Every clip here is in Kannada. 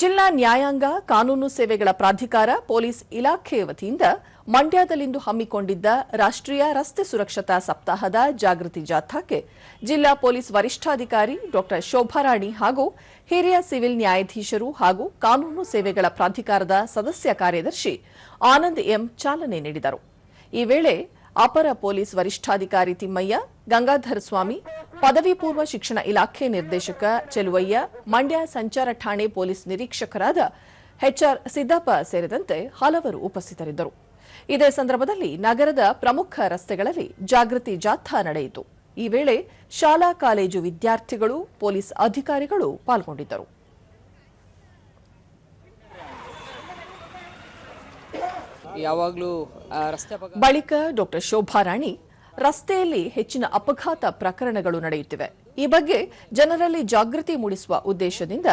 ಜಿಲ್ಲಾ ನ್ಯಾಯಾಂಗ ಕಾನೂನು ಸೇವೆಗಳ ಪ್ರಾಧಿಕಾರ ಪೊಲೀಸ್ ಇಲಾಖೆ ವತಿಯಿಂದ ಮಂಡ್ಯದಲ್ಲಿಂದು ಹಮ್ಮಿಕೊಂಡಿದ್ದ ರಾಷ್ಟ್ರೀಯ ರಸ್ತೆ ಸುರಕ್ಷತಾ ಸಪ್ತಾಹದ ಜಾಗೃತಿ ಜಾಥಾಕ್ಕೆ ಜಿಲ್ಲಾ ಪೊಲೀಸ್ ವರಿಷ್ಠಾಧಿಕಾರಿ ಡಾ ಶೋಭಾರಾಣಿ ಹಾಗೂ ಹಿರಿಯ ಸಿವಿಲ್ ನ್ಯಾಯಾಧೀಶರು ಹಾಗೂ ಕಾನೂನು ಸೇವೆಗಳ ಪ್ರಾಧಿಕಾರದ ಸದಸ್ಯ ಕಾರ್ಯದರ್ಶಿ ಆನಂದ್ ಎಂ ಚಾಲನೆ ನೀಡಿದರು. ಈ ವೇಳೆ ಅಪರ ಪೊಲೀಸ್ ವರಿಷ್ಠಾಧಿಕಾರಿ ತಿಮ್ಮಯ್ಯ, ಗಂಗಾಧರ ಸ್ವಾಮಿ ಪದವಿ ಪೂರ್ವ ಶಿಕ್ಷಣ ಇಲಾಖೆ ನಿರ್ದೇಶಕ ಚೆಲುವಯ್ಯ ಮಂಡ್ಯ ಸಂಚಾರ ಠಾಣೆ ಪೊಲೀಸ್ ನಿರೀಕ್ಷಕರಾದ ಎಚ್ಆರ್ ಸಿದ್ದಪ್ಪ ಸೇರಿದಂತೆ ಹಲವರು ಉಪಸ್ಥಿತರಿದ್ದರು. ಇದೇ ಸಂದರ್ಭದಲ್ಲಿ ನಗರದ ಪ್ರಮುಖ ರಸ್ತೆಗಳಲ್ಲಿ ಜಾಗೃತಿ ಜಾಥಾ ನಡೆಯಿತು. ಈ ವೇಳೆ ಶಾಲಾ ಕಾಲೇಜು ವಿದ್ಯಾರ್ಥಿಗಳು ಪೊಲೀಸ್ ಅಧಿಕಾರಿಗಳು ಪಾಲ್ಗೊಂಡಿದ್ದರು. ಬಳಿಕ ಡಾಕ್ಟರ್ ಶೋಭಾರಾಣಿ ರಸ್ತೆಯಲ್ಲಿ ಹೆಚ್ಚಿನ ಅಪಘಾತ ಪ್ರಕರಣಗಳು ನಡೆಯುತ್ತಿವೆ. ಈ ಬಗ್ಗೆ ಜನರಲ್ಲಿ ಜಾಗೃತಿ ಮೂಡಿಸುವ ಉದ್ದೇಶದಿಂದ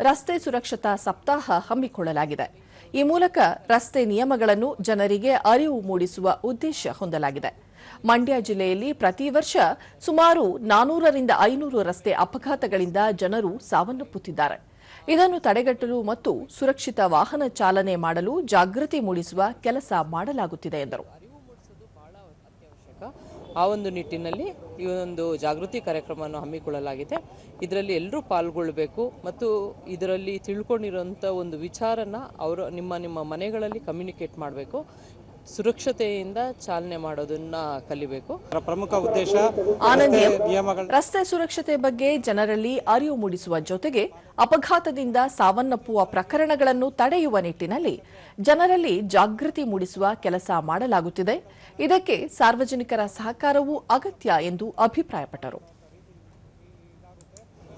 ರಸ್ತೆ ಸುರಕ್ಷತಾ ಸಪ್ತಾಹ ಹಮ್ಮಿಕೊಳ್ಳಲಾಗಿದೆ. ಈ ಮೂಲಕ ರಸ್ತೆ ನಿಯಮಗಳನ್ನು ಜನರಿಗೆ ಅರಿವು ಮೂಡಿಸುವ ಉದ್ದೇಶ ಹೊಂದಲಾಗಿದೆ. ಮಂಡ್ಯ ಜಿಲ್ಲೆಯಲ್ಲಿ ಪ್ರತಿ ವರ್ಷ ಸುಮಾರು ನಾನೂರರಿಂದ ಐನೂರು ರಸ್ತೆ ಅಪಘಾತಗಳಿಂದ ಜನರು ಸಾವನ್ನಪ್ಪುತ್ತಿದ್ದಾರೆ. ಇದನ್ನು ತಡೆಗಟ್ಟಲು ಮತ್ತು ಸುರಕ್ಷಿತ ವಾಹನ ಚಾಲನೆ ಮಾಡಲು ಜಾಗೃತಿ ಮೂಡಿಸುವ ಕೆಲಸ ಮಾಡಲಾಗುತ್ತಿದೆ ಎಂದರು. ಆ ಒಂದು ನಿಟ್ಟಿನಲ್ಲಿ ಈ ಒಂದು ಜಾಗೃತಿ ಕಾರ್ಯಕ್ರಮವನ್ನು ಹಮ್ಮಿಕೊಳ್ಳಲಾಗಿದೆ. ಇದರಲ್ಲಿ ಎಲ್ಲರೂ ಪಾಲ್ಗೊಳ್ಳಬೇಕು ಮತ್ತು ಇದರಲ್ಲಿ ತಿಳ್ಕೊಂಡಿರೋಂಥ ಒಂದು ವಿಚಾರನ ಅವರು ನಿಮ್ಮ ನಿಮ್ಮ ಮನೆಗಳಲ್ಲಿ ಕಮ್ಯುನಿಕೇಟ್ ಮಾಡಬೇಕು. ಸುರಕ್ಷತೆಯಿಂದ ಚಾಲನೆ ಮಾಡೋದನ್ನ ಕಲಿಬೇಕು ಪ್ರಮುಖ ಉದ್ದೇಶ ಆನಂದ್ ಎಂ. ರಸ್ತೆ ರಸ್ತೆ ಸುರಕ್ಷತೆ ಬಗ್ಗೆ ಜನರಲ್ಲಿ ಅರಿವು ಮೂಡಿಸುವ ಜೊತೆಗೆ ಅಪಘಾತದಿಂದ ಸಾವನ್ನಪ್ಪುವ ಪ್ರಕರಣಗಳನ್ನು ತಡೆಯುವ ನಿಟ್ಟಿನಲ್ಲಿ ಜನರಲ್ಲಿ ಜಾಗೃತಿ ಮೂಡಿಸುವ ಕೆಲಸ ಮಾಡಲಾಗುತ್ತಿದೆ ಇದಕ್ಕೆ ಸಾರ್ವಜನಿಕರ ಸಹಕಾರವೂ ಅಗತ್ಯ ಎಂದು ಅಭಿಪ್ರಾಯಪಟ್ಟರು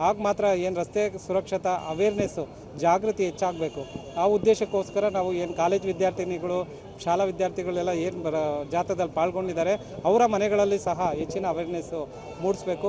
ಆಗ ಮಾತ್ರ ಏನು ರಸ್ತೆ ಸುರಕ್ಷತಾ ಅವೇರ್ನೆಸ್ಸು ಜಾಗೃತಿ ಹೆಚ್ಚಾಗಬೇಕು. ಆ ಉದ್ದೇಶಕ್ಕೋಸ್ಕರ ನಾವು ಏನು ಕಾಲೇಜ್ ವಿದ್ಯಾರ್ಥಿನಿಗಳು, ಶಾಲಾ ವಿದ್ಯಾರ್ಥಿಗಳೆಲ್ಲ ಏನು ಬರ ಜಾಥಾದಲ್ಲಿ ಪಾಲ್ಗೊಂಡಿದ್ದಾರೆ, ಅವರ ಮನೆಗಳಲ್ಲಿ ಸಹ ಹೆಚ್ಚಿನ ಅವೇರ್ನೆಸ್ಸು ಮೂಡಿಸ್ಬೇಕು.